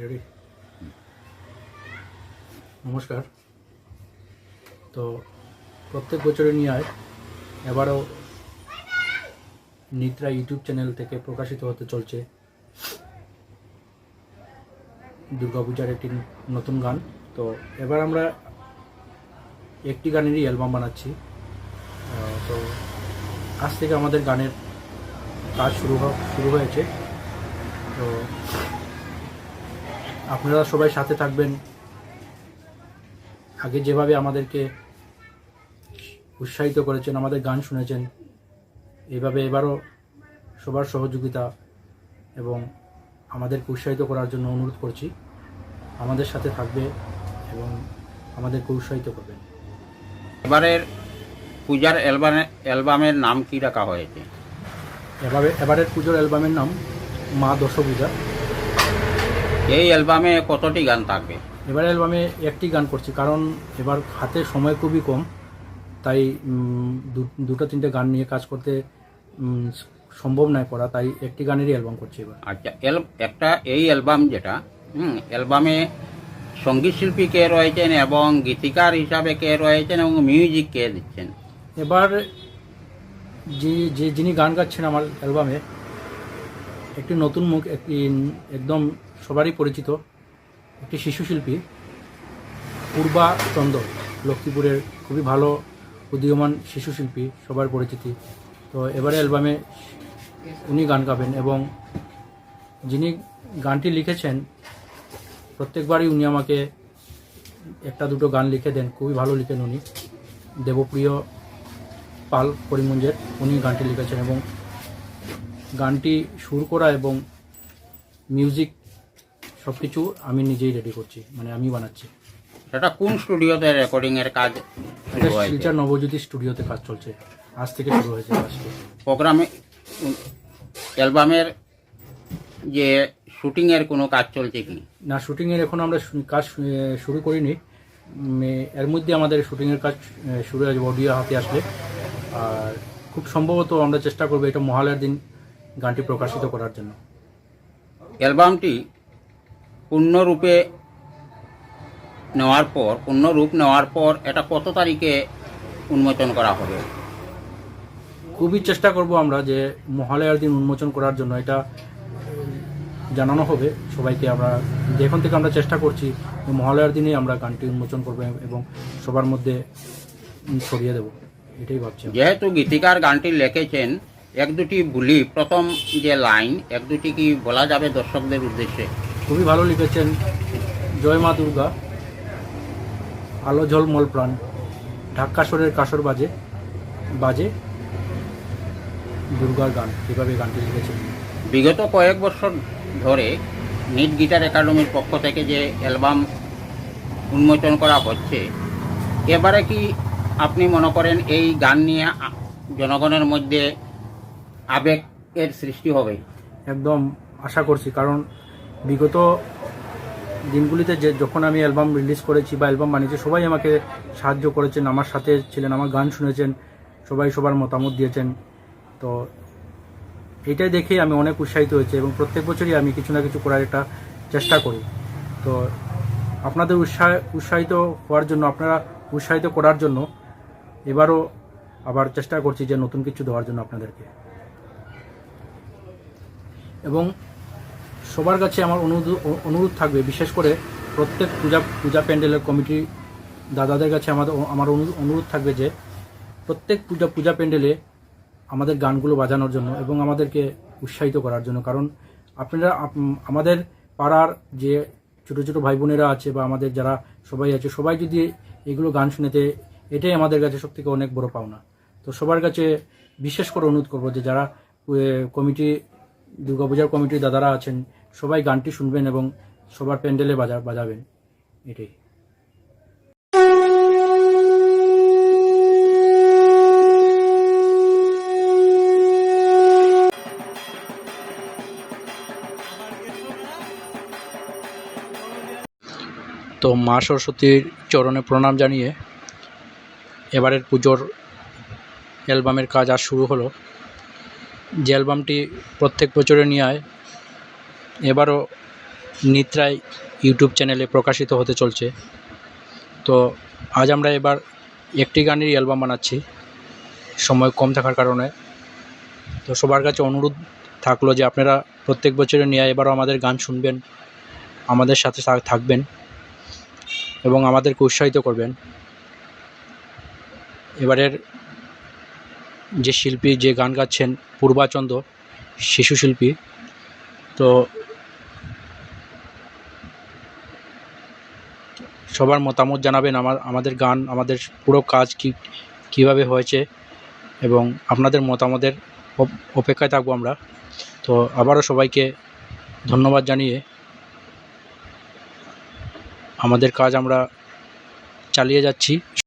Ready? নমস্কার। তো প্রত্যেক বছরের নিয়ে আয় এবারও নিদ্রা ইউটিউব চ্যানেল থেকে প্রকাশিত হতে চলছে দুর্গাপূজার একটি নতুন গান। তো এবার আমরা একটি গানেরই অ্যালবাম বানাচ্ছি। তো আজ থেকে আমাদের গানের কাজ শুরু শুরু হয়েছে। তো আপনারা সবাই সাথে থাকবেন। আগে যেভাবে আমাদেরকে উৎসাহিত করেছেন আমাদের গান শুনেছেন এভাবে এবারও সবার সহযোগিতা এবং আমাদেরকে উৎসাহিত করার জন্য অনুরোধ করছি। আমাদের সাথে থাকবে এবং আমাদেরকে উৎসাহিত করবেন। এবারের পূজার অ্যালবামে অ্যালবামের নাম কি রাখা হয়েছে? এভাবে এবারের পুজোর অ্যালবামের নাম মা দশপূজা। এই অ্যালবামে কতটি গান থাকবে? এবার অ্যালবামে একটি গান করছি কারণ এবার হাতে সময় খুবই কম তাই দুটো তিনটে গান নিয়ে কাজ করতে সম্ভব নয় করা তাই একটি গানেরই অ্যালবাম করছি এবার। আচ্ছা একটা এই অ্যালবাম যেটা হুম অ্যালবামে সংগীত শিল্পী কে রয়েছেন এবং গীতিকার হিসাবে কে রয়েছেন এবং মিউজিক কে দিচ্ছেন? এবার যে যে যিনি গান গাচ্ছেন আমার অ্যালবামে একটি নতুন মুখ একটি একদম সবারই পরিচিত একটি শিশু শিল্পী পূর্বা চন্দ লক্ষ্মীপুরের খুবই ভালো উদীয়মান শিশু শিল্পী সবার পরিচিতি। তো এবারে অ্যালবামে উনি গান গাবেন এবং যিনি গানটি লিখেছেন, প্রত্যেকবারই উনি আমাকে একটা দুটো গান লিখে দেন, খুবই ভালো লিখেন উনি। দেবপ্রিয় পাল করিমঞ্জের উনি গানটি লিখেছেন এবং গানটি সুর করা এবং মিউজিক সব কিছু আমি নিজেই রেডি করছি মানে আমি বানাচ্ছি। সেটা কোন স্টুডিওতে রেকর্ডিং এর কাজ এটা শিলচর নবজ্যোতি স্টুডিওতে কাজ চলছে। আজ থেকে শুরু হয়েছে প্রোগ্রামে অ্যালবামের যে শুটিং এর কোনো কাজ চলছে কি? না শুটিংয়ের এখন আমরা কাজ শুরু করিনি। এর মধ্যে আমাদের শুটিংয়ের কাজ শুরু হয়ে যাবে অডিও হাতে আসলে। আর খুব সম্ভবত আমরা চেষ্টা করব এটা মহালয়ার দিন গানটি প্রকাশিত করার জন্য। অ্যালবামটি পূর্ণরূপে নেওয়ার পর পূর্ণরূপ নেওয়ার পর এটা কত তারিখে উন্মোচন করা হবে? খুবই চেষ্টা করব আমরা যে মহালয়ার দিন উন্মোচন করার জন্য এটা জানানো হবে সবাইকে আমরা। যে এখন থেকে আমরা চেষ্টা করছি মহালয়ার দিনেই আমরা গানটি উন্মোচন করব এবং সবার মধ্যে ছড়িয়ে দেব এটাই ভাবছি। যেহেতু গীতিকার গানটি লিখেছেন এক দুটি বলি প্রথম যে লাইন এক দুটি কি বলা যাবে দর্শকদের উদ্দেশ্যে? খুবই ভালো লিখেছেন। জয় মা দুর্গা। আলো ঝল মল প্রাণ ঢাক্কাসরের কাসর বাজে বাজে দুর্গার গান। এভাবে গানটি লিখেছেন। বিগত কয়েক বছর ধরে নিট গিটার একাডেমির পক্ষ থেকে যে অ্যালবাম উন্মোচন করা হচ্ছে এবারে কি আপনি মনে করেন এই গান নিয়ে জনগণের মধ্যে আবেগের সৃষ্টি হবে? একদম আশা করছি কারণ বিগত দিনগুলিতে যে যখন আমি অ্যালবাম রিলিজ করেছি বা অ্যালবাম বানিয়েছি, সবাই আমাকে সাহায্য করেছেন, আমার সাথে ছিলেন, আমার গান শুনেছেন, সবাই সবার মতামত দিয়েছেন। তো এটাই দেখে আমি অনেক উৎসাহিত হয়েছি এবং প্রত্যেক বছরই আমি কিছু না কিছু করার একটা চেষ্টা করি। তো আপনাদের উৎসাহ উৎসাহিত হওয়ার জন্য, আপনারা উৎসাহিত করার জন্য এবারও আবার চেষ্টা করছি যে নতুন কিছু দেওয়ার জন্য আপনাদেরকে। এবং সবার কাছে আমার অনুরোধ অনুরোধ থাকবে, বিশেষ করে প্রত্যেক পূজা পূজা প্যান্ডেলের কমিটি দাদাদের কাছে আমাদের আমার অনু- অনুরোধ থাকবে যে প্রত্যেক পূজা পূজা প্যান্ডেলে আমাদের গানগুলো বাজানোর জন্য এবং আমাদেরকে উৎসাহিত করার জন্য। কারণ আপনারা আমাদের পাড়ার যে ছোটো ছোটো ভাই বোনেরা আছে বা আমাদের যারা সবাই আছে, সবাই যদি এগুলো গান শুনেতে, এটাই আমাদের কাছে সব থেকে অনেক বড় পাওনা। তো সবার কাছে বিশেষ করে অনুরোধ করব যে যারা কমিটি, দুর্গাপূজার কমিটির দাদারা আছেন সবাই গানটি শুনবেন এবং সবার প্যান্ডেলে বাজা, বাজাবেন। এটাই। তো মা সরস্বতীর চরণে প্রণাম জানিয়ে এবারের পুজোর অ্যালবামের কাজ আজ শুরু হলো। যে অ্যালবামটি প্রত্যেক বছরে নিয়ে আয় এবারও নিত্রায় ইউটিউব চ্যানেলে প্রকাশিত হতে চলছে। তো আজ আমরা এবার একটি গানেরই অ্যালবাম বানাচ্ছি। সময় কম থাকার কারণে। তো সবার কাছে অনুরোধ থাকল যে আপনারা প্রত্যেক বছরে নিয়ে এবারও আমাদের গান শুনবেন, আমাদের সাথে থাকবেন এবং আমাদেরকে উৎসাহিত করবেন। এবারের যে শিল্পী যে গান গাচ্ছেন পূর্বাচন্দ্র, শিশু শিল্পী, তো সবার মতামত জানাবেন আমার, আমাদের গান, আমাদের পুরো কাজ কী, কীভাবে হয়েছে এবং আপনাদের মতামতের অপেক্ষায় থাকব আমরা। তো আবারও সবাইকে ধন্যবাদ জানিয়ে আমাদের কাজ আমরা চালিয়ে যাচ্ছি।